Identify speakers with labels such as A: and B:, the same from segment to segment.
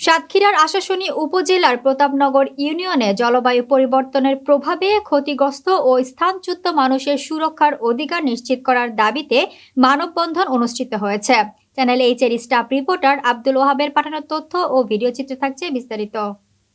A: সাতক্ষীরার আশাশুনি উপজেলার প্রতাপনগর ইউনিয়নে জলবায়ু পরিবর্তনের প্রভাবে ক্ষতিগ্রস্ত ও স্থানচ্যুত মানুষের সুরক্ষার অধিকার নিশ্চিত করার দাবিতে মানববন্ধন অনুষ্ঠিত হয়েছে। চ্যানেল এইচ এর স্টাফ রিপোর্টার আব্দুল ওহাবের পাঠানো তথ্য ও ভিডিও চিত্রে থাকছে বিস্তারিত।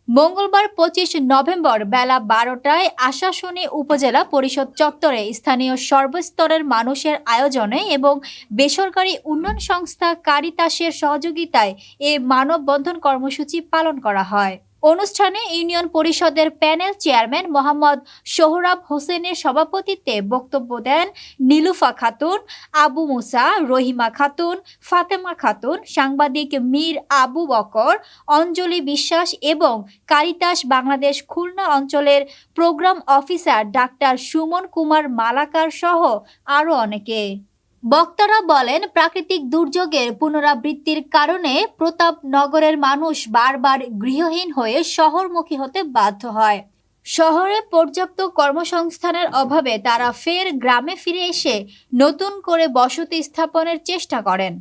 A: মঙ্গলবার পঁচিশ নভেম্বর বেলা বারোটায় আশাশুনি উপজেলা পরিষদ চত্বরে স্থানীয় সর্বস্তরের মানুষের আয়োজনে এবং বেসরকারি উন্নয়ন সংস্থা কারিতাসের সহযোগিতায় এ মানববন্ধন কর্মসূচি পালন করা হয়। অনুষ্ঠানে ইউনিয়ন পরিষদের প্যানেল চেয়ারম্যান মোহাম্মদ সোহরাব হোসেনের সভাপতিত্বে বক্তব্য দেন নীলুফা খাতুন, আবু মুসা, রহিমা খাতুন, ফাতেমা খাতুন, সাংবাদিক মীর আবু বকর, অঞ্জলি বিশ্বাস এবং কারিতাস বাংলাদেশ খুলনা অঞ্চলের programme officer doctor Suman Kumar Malakar সহ আরও অনেকে। বক্তারা বলেন, প্রাকৃতিক দুর্যোগের পুনরাবৃত্তির কারণে প্রতাপনগরের মানুষ বারবার গৃহহীন হয়ে শহরমুখী হতে বাধ্য হয়। শহরে পর্যাপ্ত কর্মসংস্থানের অভাবে তারা ফের গ্রামে ফিরে এসে নতুন করে বসতি স্থাপনের চেষ্টা করেন।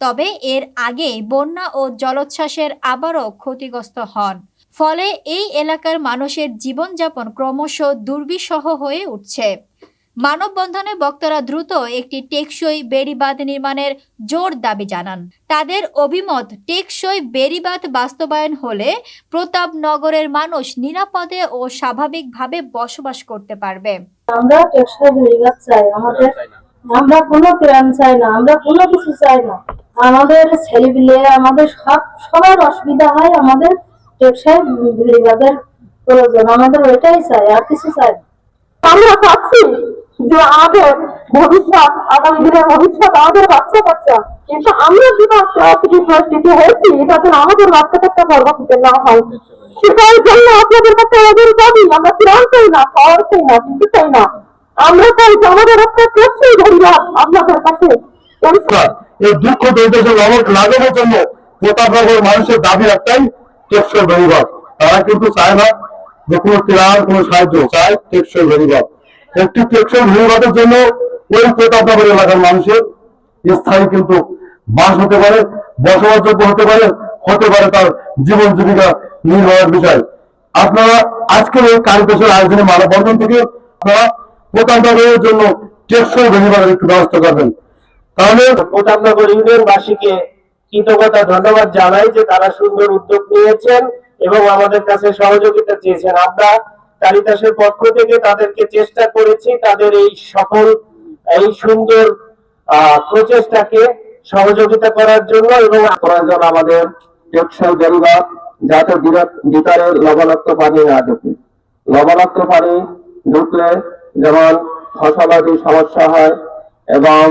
A: তবে এর আগেই বন্যা ও জলোচ্ছ্বাসের আবারও ক্ষতিগ্রস্ত হন। ফলে এই এলাকার মানুষের জীবনযাপন ক্রমশ দুর্বিষহ হয়ে উঠছে। মানববন্ধনে বক্তারা দ্রুত একটি টেকসই বেড়িবাঁধ নির্মাণের জোর দাবি জানান। তাদের অভিমত টেকসই বেড়িবাঁধ বাস্তবায়ন হলে প্রতাপনগরের মানুষ নিরাপদে ও স্বাভাবিকভাবে বসবাস করতে পারবে।
B: আমরা টেকসই বেড়িবাঁধ চাই আমাদের আমরা কোনো প্ল্যান চাই না আমরা কোনো কিছু চাই না। আমাদের ছেলেপিলে আমাদের সব সবার অসুবিধা হয় আমাদের টেকসই বেড়িবাঁধের প্রয়োজন। আমাদের ওইটাই চাই আর কিছু চাই না।
C: আমরা চাচ্ছি যে আমাদের ভবিষ্যৎ, আগামী দিনের ভবিষ্যৎ আমাদের বাচ্চা কাচ্চা। কিন্তু আমরা যে পরিস্থিতি পরিস্থিতি হয়েছি যেন আমাদের বাচ্চা কাচ্চা পরবর্তীতে না হয়। সেটার জন্য আপনাদের কাছে আমাদের দাবি, আমরা চাই না চাই না চাই না। আমরা চাই যে আমাদের একটা টেকসই ধরিয়া আপনাদের কাছে।
D: এই দুঃখ দরিদ্র লাগানোর জন্য প্রতাপনগর মানুষের দাবি একটাই, টেকসই বেড়িবাদ তারা কিন্তু চায় না যে কোনো ত্রাণ, কোনো সাহায্য। চায় টেকসই বেড়িবাদ একটি টেকসই বেড়িবাদের জন্য ওই প্রতাপনগর এলাকার মানুষের স্থায়ী কিন্তু বাস হতে পারে, বসবাসযোগ্য হতে পারে হতে পারে তার জীবন জীবিকা নির্বাহের বিষয়। আপনারা আজকের এই কারিদেশের আয়োজনে মানববন্ধন থেকে আপনারা প্রতাপনগরের জন্য টেকসই বেড়িবাদের একটু ব্যবস্থা করবেন। তাহলে
E: প্রতাপনগর ইউনিয়নবাসীকে কৃতজ্ঞতা, ধন্যবাদ জানাই যে তারা সুন্দর উদ্যোগ নিয়েছেন এবং আমাদের কাছে সহযোগিতা চেয়েছেন। আমরা কালিদাসের পক্ষ থেকে তাদেরকে চেষ্টা করেছি তাদের এই সফল, এই সুন্দর প্রচেষ্টাকে সহযোগিতা করার জন্য এবং প্রয়োজন আমাদের টেকসই বেরিবা যাতে ভিতরে লবণাক্ত পানি না ঢুকে। লবণাক্ত পানি ঢুকলে যেমন ফসলাদি সমস্যা হয় এবং